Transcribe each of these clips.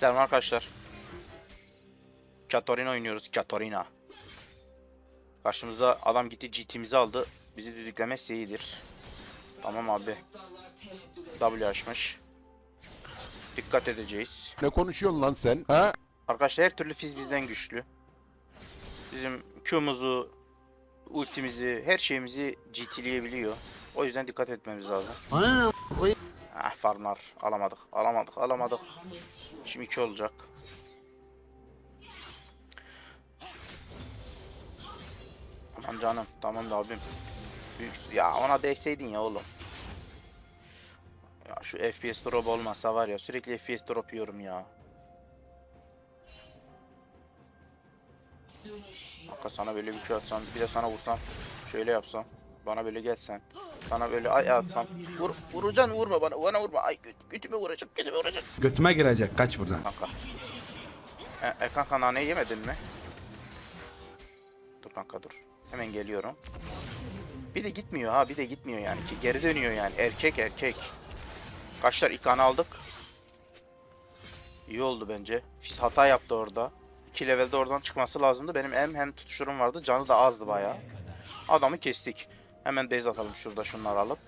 Selam arkadaşlar. Katarina oynuyoruz. Katarina. Karşımıza adam gitti GT'mizi aldı. Bizi düdüklemezse iyidir. Tamam abi. W açmış. Dikkat edeceğiz. Ne konuşuyorsun lan sen? Ha? Arkadaşlar her türlü fiz bizden güçlü. Bizim Q'muzu, ultimizi, her şeyimizi GT'leyebiliyor. O yüzden dikkat etmemiz lazım. Ah farmlar alamadık, alamadık, alamadık. Şimdi 2 olacak. Aman canım, tamam da abim. Büyük... Ya ona değseydin ya oğlum. Ya şu FPS drop olmasa var ya sürekli FPS drop yiyorum ya. Hakka sana böyle bir şey atsam, bir de sana vursam, şöyle yapsam, bana böyle gelsen, sana böyle ay atsam, vur, vuracaksın vurma bana, bana vurma, ay göt, götüme vuracak, götüme vuracak. Götüme girecek kaç buradan. Kanka. E, e kanka naneyi yemedin mi? Dur kanka dur. Hemen geliyorum. Bir de gitmiyor ha, bir de gitmiyor yani ki geri dönüyor yani. Erkek erkek. Kaçlar ikanı aldık. İyi oldu bence. Fis hata yaptı orada. 2 levelde oradan çıkması lazımdı. Benim hem hem tutuşturum vardı. Canı da azdı bayağı. Adamı kestik. Hemen base atalım şurada şunları alıp.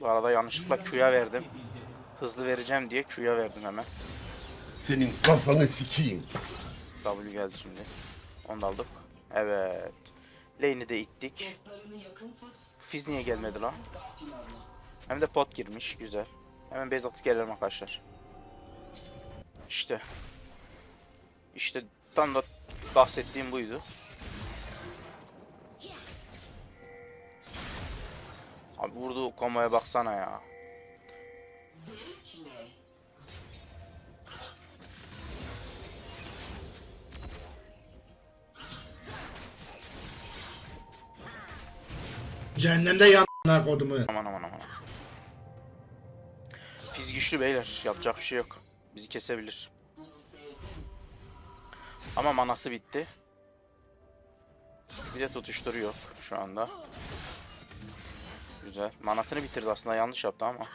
Bu arada yanlışlıkla Q'ya verdim. Hızlı vereceğim diye Q'ya verdim hemen. Senin kafanı sikeyim. W geldi şimdi. Onu da aldık. Evet. Lane'i de ittik. Fizz niye gelmedi lan? Hem de pot girmiş. Güzel. Hemen base atıp gelelim arkadaşlar. İşte. İşte tam da bahsettiğim buydu. Abi vurduğu komboya baksana ya. Cehennemde yanlar kodumu. Aman aman aman. Fiz güçlü beyler. Yapacak bir şey yok. Bizi kesebilir. Ama manası bitti. Bir de tutuşturuyor şu anda. Güzel. Manasını bitirdi aslında yanlış yaptı ama.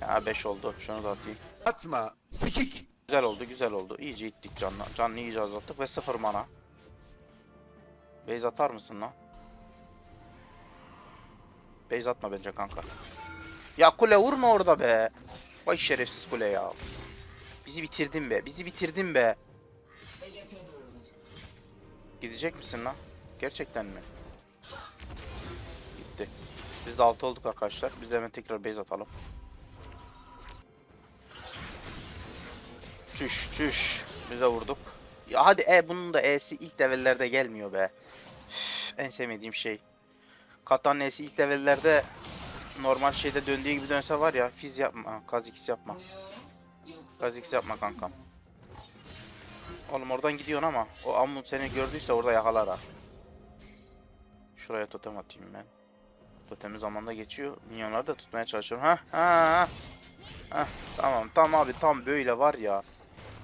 Ya 5 oldu. Şunu da atayım. Atma. Sikik. Güzel oldu, güzel oldu. İyice ittik canla. Canlı iyice azalttık ve sıfır mana. Base atar mısın lan? Base atma bence kanka. Ya kule vurma orada be. Vay şerefsiz kule ya. Bizi bitirdin be. Bizi bitirdin be. Gidecek misin lan? Gerçekten mi? Gitti. Biz de 6 olduk arkadaşlar. Biz de hemen tekrar base atalım. Çüş çüş. Bize vurduk. Ya hadi e bunun da E'si ilk devellerde gelmiyor be. Üf, en sevmediğim şey. Katan'ın E'si ilk devellerde normal şeyde döndüğü gibi dönse var ya fiz yapma. Kaz X yapma. Kaz X yapma kankam. Oğlum oradan gidiyorsun ama o Ammun seni gördüyse orada yakalar ha. Şuraya totem atayım ben. Totemi zamanda geçiyor. Minyonları da tutmaya çalışıyorum. Ha ha ha. Tamam tamam abi tam böyle var ya.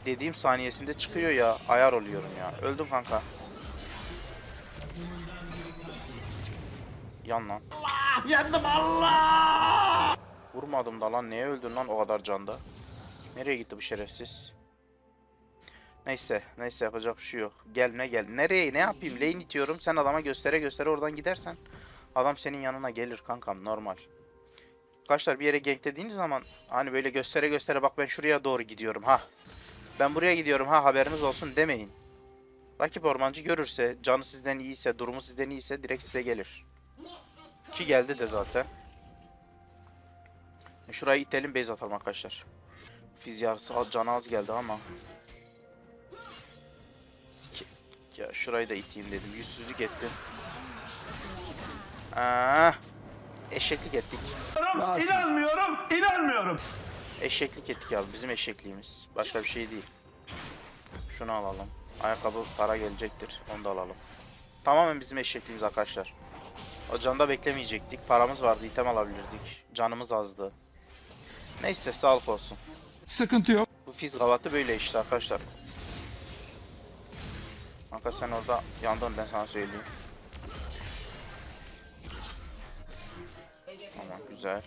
Dediğim saniyesinde çıkıyor ya. Ayar oluyorum ya. Öldüm kanka. Yan lan. Yandım Allah! Vurmadım da lan. Neye öldün lan o kadar canda? Nereye gitti bu şerefsiz? Neyse. Neyse yapacak bir şey yok. Gelme gel. Nereye ne yapayım? Lane itiyorum. Sen adama göstere göstere oradan gidersen. Adam senin yanına gelir kankam. Normal. Arkadaşlar bir yere ganklediğiniz zaman hani böyle göstere göstere bak ben şuraya doğru gidiyorum ha. Ben buraya gidiyorum ha haberiniz olsun demeyin. Rakip ormancı görürse, canı sizden iyiyse, durumu sizden iyiyse direkt size gelir. Ki geldi de zaten. E, Şurayı itelim base atalım arkadaşlar. Fiz yarısı canı az geldi ama. Ya şurayı da iteyim dedim. Yüzsüzlük ettim. Aa, eşeklik ettik. İnanmıyorum, inanmıyorum. Eşeklik ettik abi. Bizim eşekliğimiz. Başka bir şey değil. Şunu alalım. Ayakkabı para gelecektir. Onu da alalım. Tamamen bizim eşekliğimiz arkadaşlar. O canda beklemeyecektik. Paramız vardı. item alabilirdik. Canımız azdı. Neyse sağlık olsun. Sıkıntı yok. Bu fiz gavatı böyle işte arkadaşlar. Kanka sen orada yandın ben sana söyleyeyim. Tamam güzel.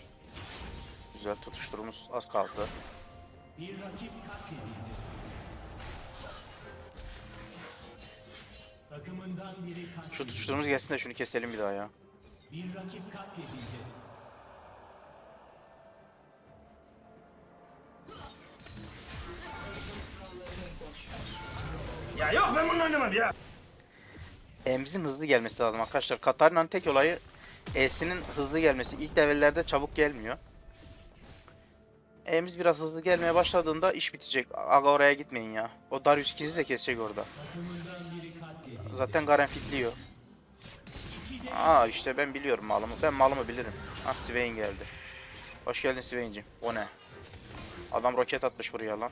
Güzel tutuşturumuz az kaldı. Şu tutuşturumuz gelsin de şunu keselim bir daha ya. Ya yok ben bunu oynamam ya. E'mizin hızlı gelmesi lazım arkadaşlar. Katarina'nın tek olayı E'sinin hızlı gelmesi. İlk devellerde çabuk gelmiyor. E'miz biraz hızlı gelmeye başladığında iş bitecek. Aga oraya gitmeyin ya. O Darius ikizi de kesecek orada. Zaten Garen fitliyor. Aa işte ben biliyorum malımı. Ben malımı bilirim. Ah Swain geldi. Hoş geldin Swain'cim. O ne? Adam roket atmış buraya lan.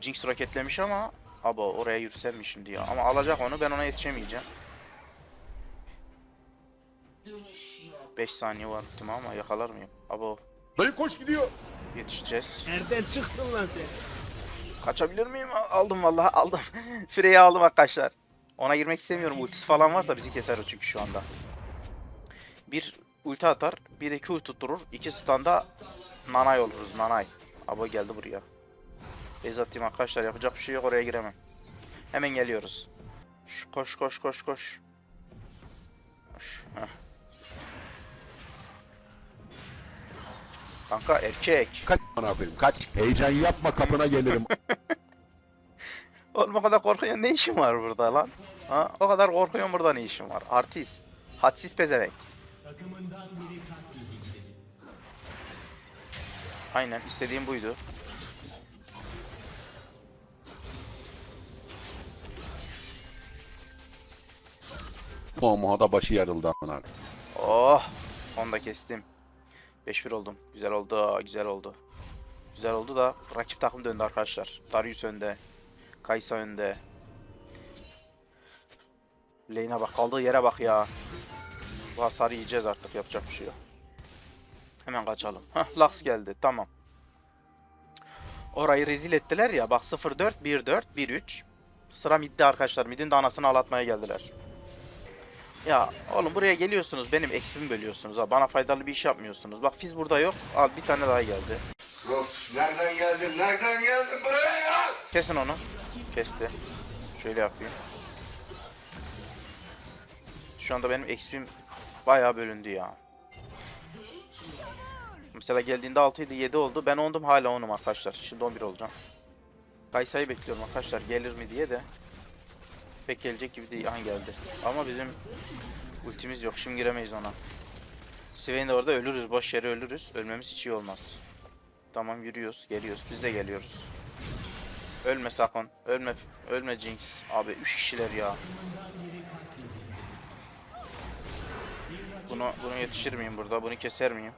Jinx roketlemiş ama Abo oraya yürüsem mi şimdi ya? Ama alacak onu ben ona yetişemeyeceğim. 5 saniye var ultime ama yakalar mıyım? Abo Dayı koş gidiyor. yetişeceğiz. Nereden çıktın lan sen? Kaçabilir miyim? Aldım vallahi aldım. Freyi aldım arkadaşlar. Ona girmek istemiyorum. Ultisi falan varsa bizi keser o çünkü şu anda. Bir ulti atar, bir de Q tutturur. İki standa nanay oluruz, nanay. Abo geldi buraya. Base atayım arkadaşlar, yapacak bir şey yok oraya giremem. Hemen geliyoruz. Şu, koş koş koş koş. Koş. Kanka erkek. Kaç bana koyayım kaç. Heyecan yapma kapına gelirim. Oğlum o kadar korkuyorsun ne işin var burada lan? Ha? O kadar korkuyorsun burada ne işin var? Artist. Hadsiz pezevenk. Aynen istediğim buydu. o muhada başı yarıldı amına. Oh! Onu da kestim. 5-1 oldum. Güzel oldu, güzel oldu. Güzel oldu da rakip takım döndü arkadaşlar. Darius önde. Kaysa önde. Lane'e bak, kaldığı yere bak ya. Bu hasarı yiyeceğiz artık, yapacak bir şey yok. Hemen kaçalım. Hah, Lux geldi, tamam. Orayı rezil ettiler ya, bak 0-4, 1-4, 1-3. Sıra midde arkadaşlar, midin de anasını ağlatmaya geldiler. Ya oğlum buraya geliyorsunuz benim eksimi bölüyorsunuz ha bana faydalı bir iş yapmıyorsunuz. Bak Fiz burada yok. Al bir tane daha geldi. Of nereden geldin nereden geldin buraya ya? Kesin onu. Kesti. Şöyle yapayım. Şu anda benim ekspim bayağı bölündü ya. Mesela geldiğinde 6 idi 7 oldu. Ben 10'dum hala 10'um arkadaşlar. Şimdi 11 olacağım. Kaysa'yı bekliyorum arkadaşlar gelir mi diye de. Pek gelecek gibi değil. Aha geldi. Ama bizim ultimiz yok. Şimdi giremeyiz ona. Swain de orada ölürüz. Boş yere ölürüz. Ölmemiz hiç iyi olmaz. Tamam yürüyoruz. Geliyoruz. Biz de geliyoruz. Ölme sakın. Ölme. Ölme Jinx. Abi 3 kişiler ya. Bunu bunu yetişir miyim burada? Bunu keser miyim?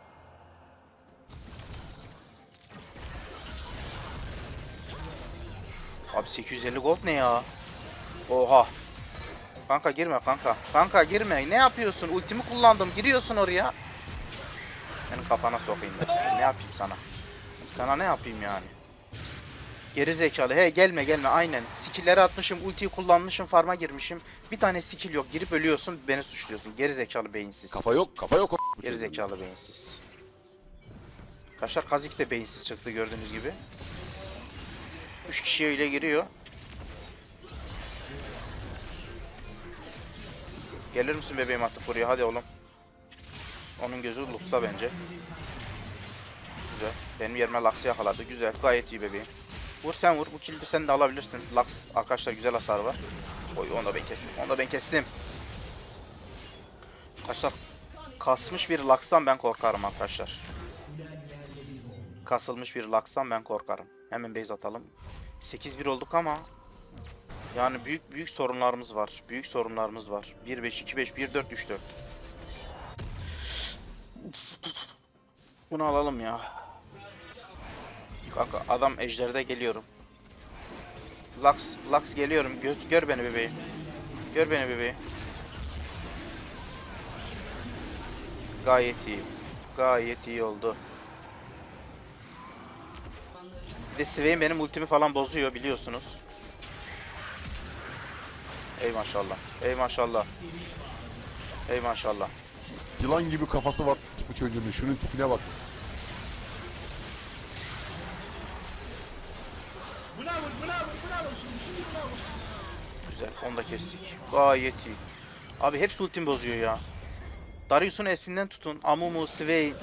Abi 850 gold ne ya? Oha. Kanka girme kanka. Kanka girme. Ne yapıyorsun? Ultimi kullandım. Giriyorsun oraya. Senin kafana sokayım ben. Ne yapayım sana? Sana ne yapayım yani? Geri zekalı. He gelme gelme aynen. Skill'leri atmışım, ultiyi kullanmışım, farma girmişim. Bir tane skill yok. Girip ölüyorsun, beni suçluyorsun. Geri zekalı beyinsiz. Kafa yok kafa yok. o- Geri zekalı beyinsiz. Kaşar Kazik de beyinsiz çıktı gördüğünüz gibi. 3 kişi öyle giriyor. Gelir misin bebeğim artık buraya hadi oğlum. Onun gözü Lux'ta bence. Güzel. Benim yerime Lux'ı yakaladı. Güzel. Gayet iyi bebeğim. Vur sen vur. Bu kill'i sen de alabilirsin. Lux arkadaşlar güzel hasar var. Oy onu da ben kestim. Onu da ben kestim. Arkadaşlar kasmış bir Lux'tan ben korkarım arkadaşlar. Kasılmış bir Lux'tan ben korkarım. Hemen base atalım. 8-1 olduk ama yani büyük büyük sorunlarımız var. Büyük sorunlarımız var. 1-5, 2-5, 1-4, 3-4. Bunu alalım ya. Kanka adam ejderde geliyorum. Lux, Lux geliyorum. Göz, gör beni bebeğim. Gör beni bebeğim. Gayet iyi. Gayet iyi oldu. Bir de Swain benim ultimi falan bozuyor biliyorsunuz. Ey maşallah. Ey maşallah. Ey maşallah. Yılan gibi kafası var bu çocuğun. Şunun tipine bak. Güzel. Onu da kestik. Gayet iyi. Abi hepsi ultim bozuyor ya. Darius'un esinden tutun. Amumu, Swain.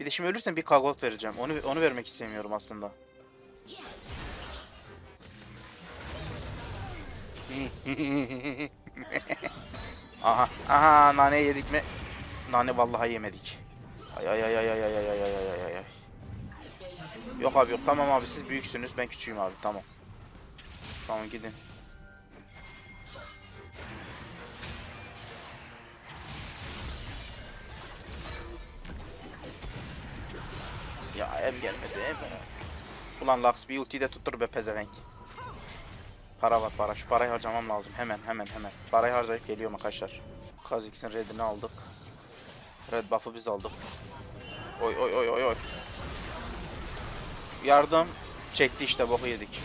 Bir de şimdi ölürsen bir Kagolt vereceğim. Onu onu vermek istemiyorum aslında. aha, aha nane yedik mi? Nane vallahi yemedik. Ay ay ay ay ay ay ay ay ay ay ay. Yok abi yok tamam abi siz büyüksünüz ben küçüğüm abi tamam. Tamam gidin. Ya em gelmedi em. Ulan Lux bir ultiyi de tuttur be pezevenk. Para var para. Şu parayı harcamam lazım. Hemen hemen hemen. Parayı harcayıp geliyorum arkadaşlar. Kha'Zix'in redini aldık. Red buff'ı biz aldık. Oy oy oy oy oy. Yardım çekti işte boku yedik.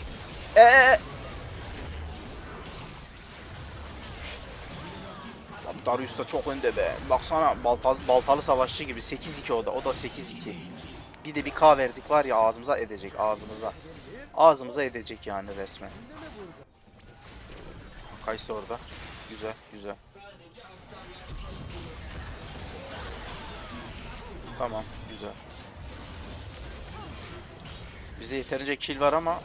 Eee. Darius da çok önde be. Baksana baltalı, baltalı savaşçı gibi 8-2 o da. O da 8-2. Bir de bir K verdik var ya ağzımıza edecek ağzımıza. Ağzımıza edecek yani resmen. Kayısı orada. Güzel güzel. Tamam güzel. Bizde yeterince kill var ama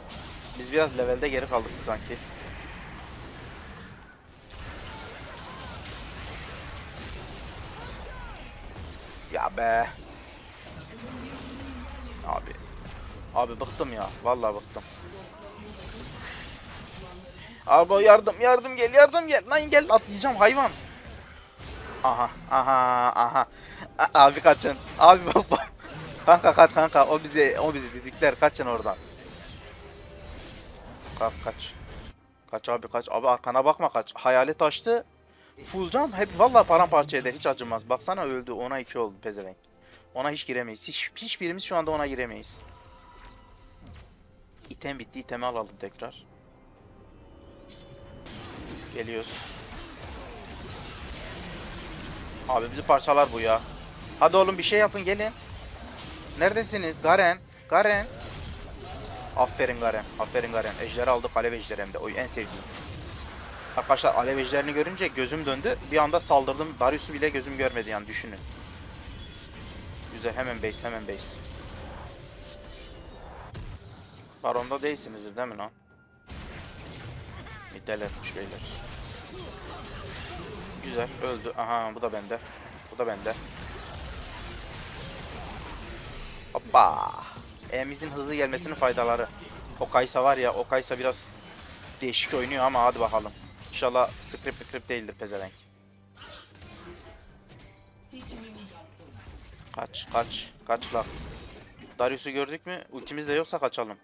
biz biraz levelde geri kaldık sanki. Ya be. Abi. Abi bıktım ya. Vallahi bıktım. Abi yardım yardım gel yardım gel. Lan gel atlayacağım hayvan. Aha aha aha. A- abi kaçın. Abi bak bak. Kanka kaç kanka. O bizi o bizi didikler. Kaçın oradan. Kaç kaç. Kaç abi kaç. Abi arkana bakma kaç. Hayalet açtı. Full cam hep vallahi paramparça eder. Hiç acımaz. Baksana öldü. Ona iki oldu pezevenk. Ona hiç giremeyiz. Hiç, hiçbirimiz şu anda ona giremeyiz. İtem bitti. İtemi alalım tekrar. Geliyoruz. Abi bizi parçalar bu ya. Hadi oğlum bir şey yapın gelin. Neredesiniz? Garen. Garen. Aferin Garen. Aferin Garen. Ejder aldık. Alev ejderi hem de. Oy en sevdiğim. Arkadaşlar alev ejderini görünce gözüm döndü. Bir anda saldırdım. Darius'u bile gözüm görmedi yani düşünün. Güzel hemen base hemen base. Baronda değilsinizdir değil mi lan? Middelermiş beyler. Güzel öldü. Aha bu da bende. Bu da bende. Hoppa. E'mizin hızlı gelmesinin faydaları. O Kaysa var ya o Kaysa biraz değişik oynuyor ama hadi bakalım. İnşallah script script değildir pezevenk. Kaç kaç kaç Lux. Darius'u gördük mü? Ultimiz de yoksa kaçalım.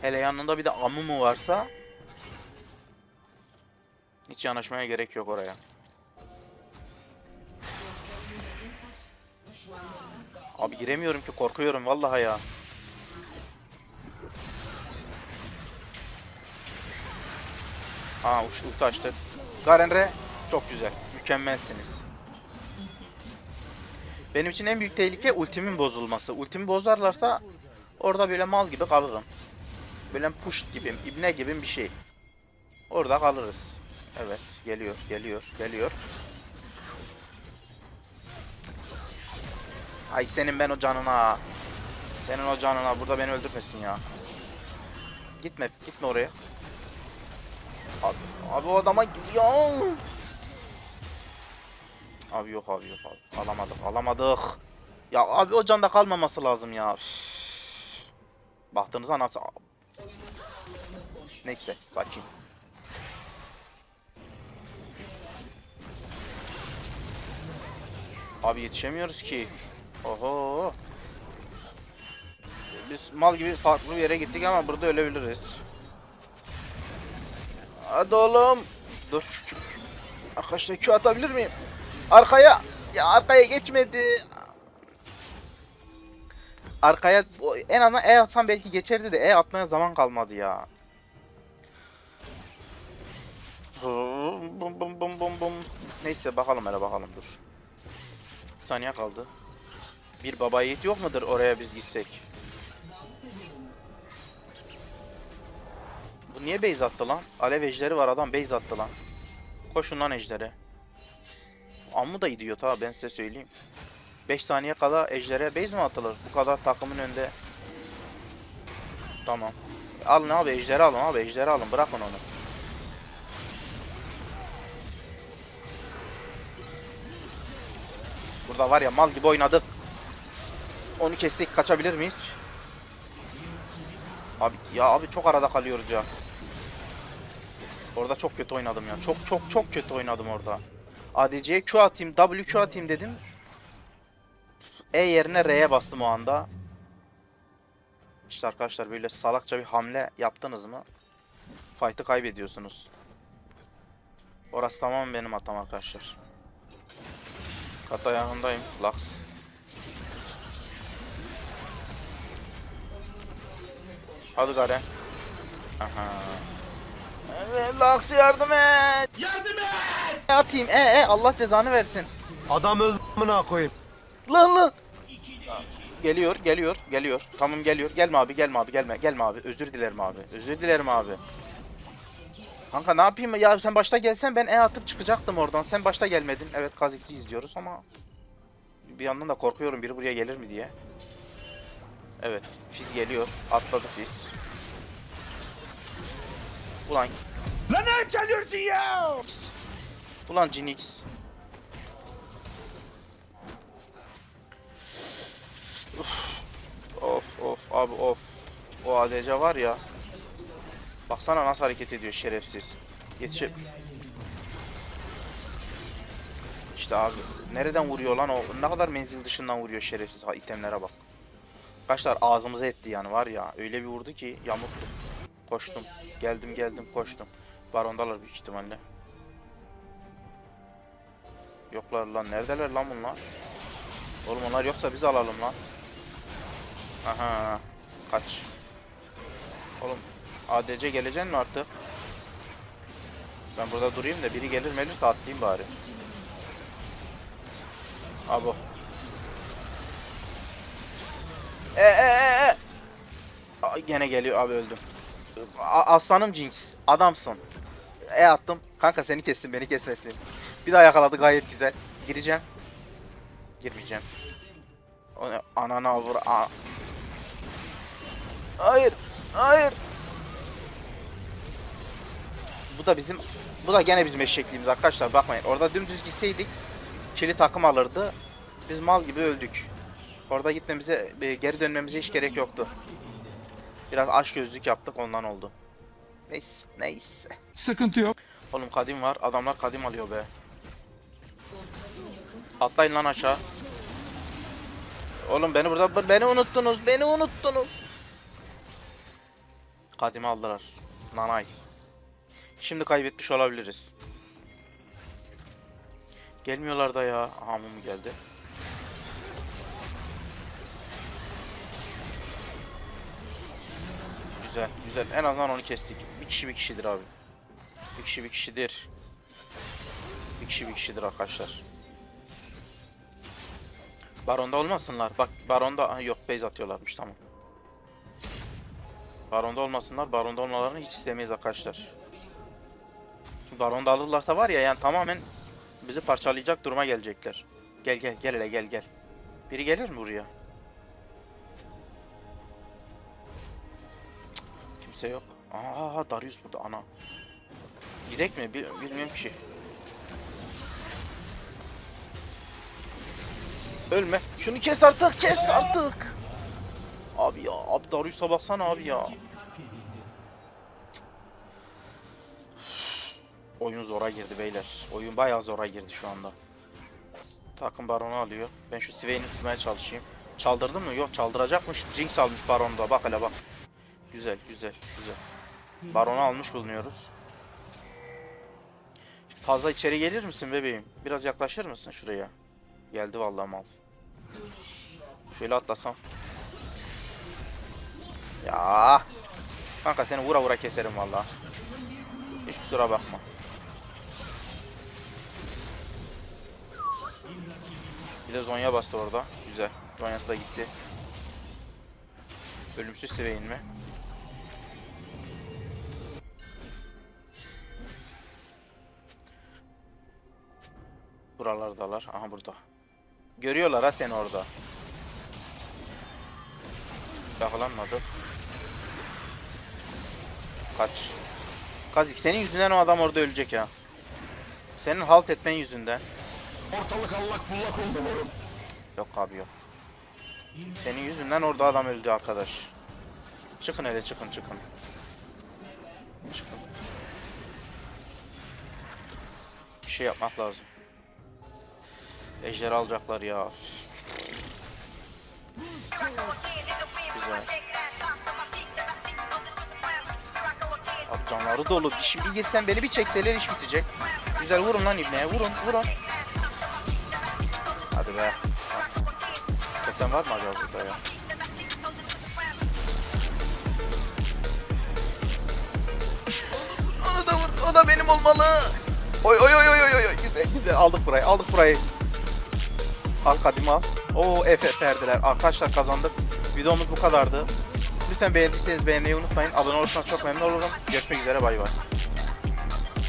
Hele yanında bir de Amumu varsa hiç yanaşmaya gerek yok oraya. Abi giremiyorum ki korkuyorum vallahi ya. Aa uç ulti açtı. Garenre çok güzel. Mükemmelsiniz. Benim için en büyük tehlike ultimin bozulması. Ultimi bozarlarsa orada böyle mal gibi kalırım. Böyle push gibi, ibne gibi bir şey. Orada kalırız. Evet, geliyor, geliyor, geliyor. Ay senin ben o canına. Senin o canına burada beni öldürmesin ya. Gitme, gitme oraya. Abi, abi o adama ya. Abi yok abi yok abi. Alamadık, alamadık. Ya abi o canda kalmaması lazım ya. Üff. Baktığınızda nasıl Neyse sakin. Abi yetişemiyoruz ki. Oho. Biz mal gibi farklı bir yere gittik ama burada ölebiliriz. Hadi oğlum. Dur. Arkadaşlar Q atabilir miyim? Arkaya. Ya arkaya geçmedi. arkaya en azından E atsam belki geçerdi de E atmaya zaman kalmadı ya. Bum bum bum bum bum. Neyse bakalım hele bakalım dur. Bir saniye kaldı. Bir baba yiğit yok mudur oraya biz gitsek? Bu niye base attı lan? Alev ejderi var adam base attı lan. Koşun lan ejdere. Ammu da idiot ha ben size söyleyeyim. 5 saniye kala ejdere base mi atılır? Bu kadar takımın önünde. Tamam. Alın abi ejderi alın abi ejderi alın bırakın onu. Burada var ya mal gibi oynadık. Onu kestik kaçabilir miyiz? Abi ya abi çok arada kalıyoruz ya. Orada çok kötü oynadım ya. Çok çok çok kötü oynadım orada. ADC'ye Q atayım, W Q atayım dedim. E yerine R'ye bastım o anda. İşte arkadaşlar böyle salakça bir hamle yaptınız mı? Fight'ı kaybediyorsunuz. Orası tamamen benim hatam arkadaşlar. Kata yanındayım. Lux. Hadi Garen. Aha. Evet, Lux yardım et. Yardım et! Atayım. E e Allah cezanı versin. Adam öldü amına koyayım. Lan lan. Geliyor, geliyor, geliyor. Tamam geliyor. Gelme abi, gelme abi, gelme. Gelme abi. Özür dilerim abi. Özür dilerim abi. Kanka ne yapayım ya sen başta gelsen ben E atıp çıkacaktım oradan. Sen başta gelmedin. Evet Kazix'i izliyoruz ama bir yandan da korkuyorum biri buraya gelir mi diye. Evet, Fizz geliyor. Atladı Fizz. Ulan Lan ne çalıyorsun ya? Ulan Jinx. Of of abi of. O ADC var ya. Baksana nasıl hareket ediyor şerefsiz. Yetişip. İşte abi. Nereden vuruyor lan o? Ne kadar menzil dışından vuruyor şerefsiz. Ha itemlere bak. Kaçlar ağzımıza etti yani var ya. Öyle bir vurdu ki yamuktu. Koştum. Geldim geldim koştum. Barondalar büyük ihtimalle. Yoklar lan neredeler lan bunlar? Oğlum onlar yoksa biz alalım lan. Aha kaç. Oğlum ADC geleceksin mi artık? Ben burada durayım da biri gelir melirse atlayayım bari. Abo. E e e e. Gene geliyor abi öldüm. A- aslanım Jinx. Adamsın. E attım. Kanka seni kessin beni kesmesin. Bir daha yakaladı gayet güzel. Gireceğim. Girmeyeceğim. O ne? Anana vur. A hayır. Hayır. Bu da bizim bu da gene bizim eşekliğimiz arkadaşlar bakmayın. Orada dümdüz gitseydik çili takım alırdı. Biz mal gibi öldük. Orada gitmemize e, geri dönmemize hiç gerek yoktu. Biraz aç gözlük yaptık ondan oldu. Neyse, neyse. Sıkıntı yok. Oğlum kadim var. Adamlar kadim alıyor be. Atlayın lan aşağı. Oğlum beni burada beni unuttunuz. Beni unuttunuz. Kadim aldılar. Nanay. Şimdi kaybetmiş olabiliriz. Gelmiyorlar da ya. Aha mum geldi. Güzel, güzel. En azından onu kestik. Bir kişi bir kişidir abi. Bir kişi bir kişidir. Bir kişi bir kişidir arkadaşlar. Baronda olmasınlar. Bak Baronda ha, yok base atıyorlarmış tamam. Baronda olmasınlar. Baronda olmalarını hiç istemeyiz arkadaşlar. Baronda alırlarsa var ya yani tamamen bizi parçalayacak duruma gelecekler. Gel gel gel hele gel gel. Biri gelir mi buraya? Kimse yok. Aa Darius burada ana. Gidek mi? Bil bilmiyorum ki. Ölme. Şunu kes artık. Kes artık. Abi ya. Abi Darius'a baksana abi ya. Oyun zora girdi beyler. Oyun bayağı zora girdi şu anda. Takım baronu alıyor. Ben şu Swain'i tutmaya çalışayım. Çaldırdın mı? Yok çaldıracakmış. Jinx almış baronda. Bak hele bak. Güzel güzel güzel. Baronu almış bulunuyoruz. Fazla içeri gelir misin bebeğim? Biraz yaklaşır mısın şuraya? Geldi vallahi mal. Şöyle atlasam. Ya. Kanka seni vura vura keserim valla. Hiç kusura bakma. Bir de Zonya bastı orada. Güzel. Zonyası da gitti. Ölümsüz Swain mi? Buralardalar. Aha burada. Görüyorlar ha seni orada. Yakalanmadı. Kaç. Kazik senin yüzünden o adam orada ölecek ya. Senin halt etmen yüzünden. Ortalık allak bullak oldu moruk. Yok abi yok. Senin yüzünden orada adam öldü arkadaş. Çıkın hele çıkın çıkın. Çıkın. Bir şey yapmak lazım. Ejder alacaklar ya. Güzel. Abi canları dolu. Şimdi girsen beni bir çekseler iş bitecek. Güzel vurun lan ibneye. Vurun vurun. Hadi be. Totem var mı acaba burada ya? Onu da vur. O da benim olmalı. Oy oy oy oy oy oy. Güzel güzel. Aldık burayı. Aldık burayı. Al kadim al. Oo FF verdiler. Arkadaşlar kazandık. Videomuz bu kadardı. Lütfen beğendiyseniz beğenmeyi unutmayın. Abone olursanız çok memnun olurum. Görüşmek üzere bay bay.